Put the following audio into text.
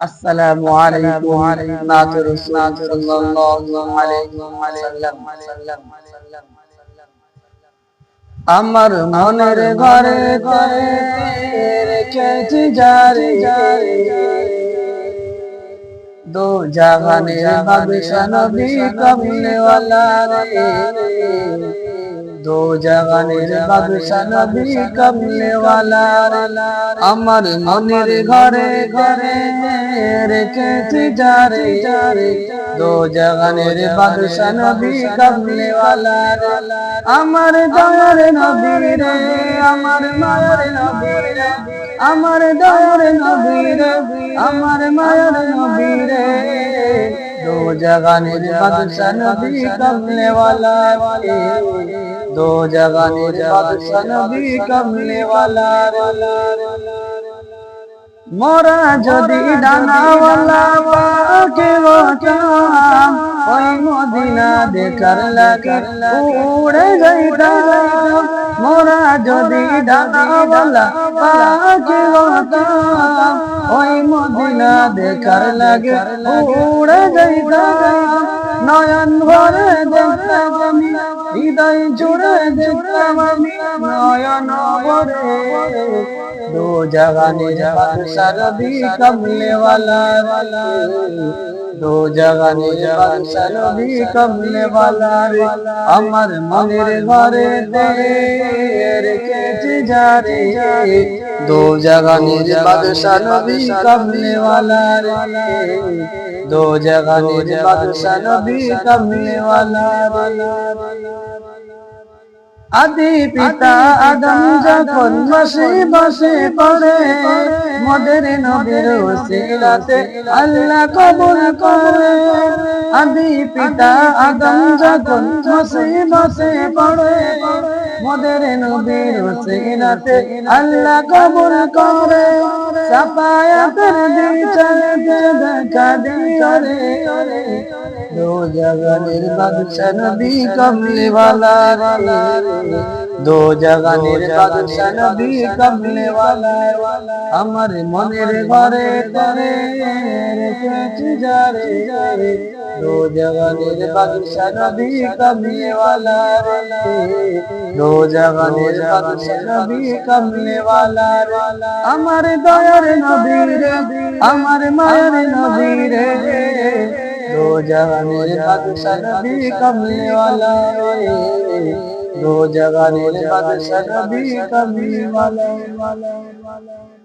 আসসালামু আলাইকুম নাত রাসূল আলাইহি আমার মনের ঘরে রেখেছি জারি দো জাহানে বাদশা নবী কমলে ওয়ালা রে। দো জাহানের বাদশা নবী কমলে ওয়ালা রে। আমার মনের ঘরে ঘরে রেখেছি জারি জারি দো জাহানের বাদশা নবী কমলে ওয়ালা রে। আমার দয়ার নবী রে আমার মায়ের নবী রে। আমার দয়ার নবীরে, আমার মায়ার নবীরে। দো জগানের বাদশা নবী কমলে ওয়ালা রে দো জগানের বাদশা নবী কমলে ওয়ালা রে মোরা যদি ডানাওয়ালা পাকে বাকা ওই মদিনা দেখার লাগে, উড়ে যাইতাম মোরা যদি ডানাওয়ালা পাকে গোটাম ওই মদিনা দেখার লাগে, উড়ে যাইতাম নয়ন ভরে দেখতাম আমি হৃদয় জুড়ে দেখতাম আমি নয়ন ভরে দো জগানে বাদশা নবী কমলে वाला দু জাগানে বাদশা নবী কমলে বালারে আমার মনের ঘরে দে রেখেছি যারে। দু জাগানে বাদশা নবী কমলে বালারে দু জাগানে বাদশা নবী কমলে বালারে আদি পিতা আদম যখন বসে বসে পড়ে, মদের নবীর ওসিলাতে আল্লাহ কবুল করে। আদি পিতা আদম যখন বসে বসে পড়ে, মদের নবীর ওসিলাতে আল্লাহ কবুল করে। সাফায়াতের বিচার দেখা দিরে দো জগনের বাদশা নবী কমলে वाला দো জগনের বাদশা নবী কমলে वाला আমার মনের ঘরে ঘরে রেখেছি যারে দো জগনের বাদশা নবী কমলে वाला দো জগনের বাদশা নবী কমলে वाला আমার দয়ার নবী রে আমার মায়ের নবী রে जगह मेरे पाकिस्तान भी कमने वाला दो जगह मेरे पाकिस्तान भी कमने वाला।